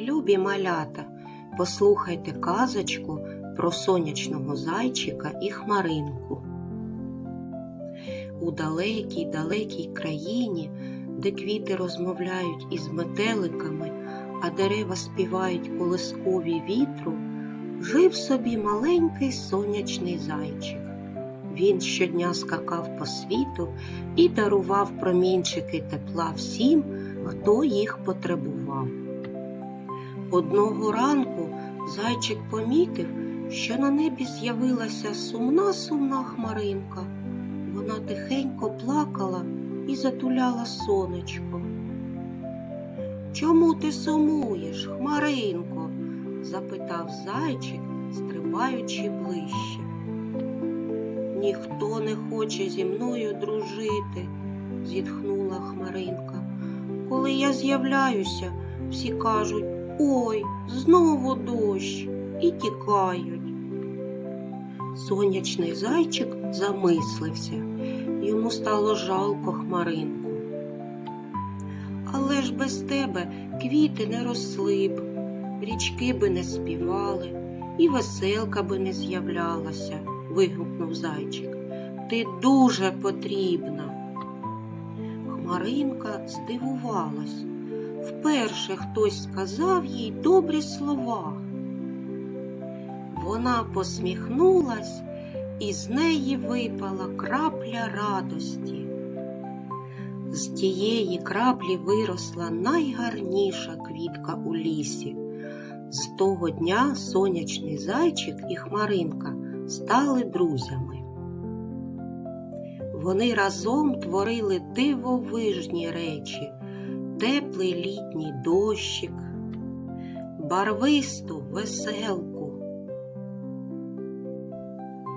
Любі малята, послухайте казочку про сонячного зайчика і хмаринку. У далекій далекій країні, де квіти розмовляють із метеликами, а дерева співають колискові вітру, жив собі маленький сонячний зайчик. Він щодня скакав по світу і дарував промінчики тепла всім, хто їх потребував. Одного ранку зайчик помітив, що на небі з'явилася сумна сумна хмаринка. Вона тихенько плакала і затуляла сонечко. Чому ти сумуєш, хмаринко? запитав зайчик, стрибаючи ближче. Ніхто не хоче зі мною дружити, зітхнула хмаринка. Коли я з'являюся, всі кажуть Ой, знову дощ і тікають. Сонячний зайчик замислився. Йому стало жалко хмаринку. Але ж без тебе квіти не росли б, річки би не співали, і веселка би не з'являлася, вигукнув зайчик. Ти дуже потрібна. Хмаринка здивувалась. Вперше хтось сказав їй добрі слова. Вона посміхнулась, і з неї випала крапля радості. З тієї краплі виросла найгарніша квітка у лісі. З того дня сонячний зайчик і хмаринка стали друзями. Вони разом творили дивовижні речі, теплий літній дощик, барвисту веселку,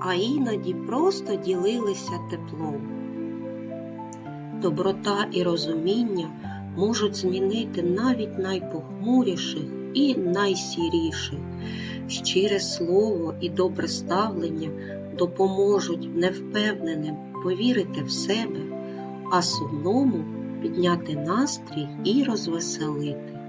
а іноді просто ділилися теплом. Доброта і розуміння можуть змінити навіть найпохмуріших і найсіріших. Щире слово і добре ставлення допоможуть невпевненим повірити в себе, а сумному підняти настрій і розвеселити.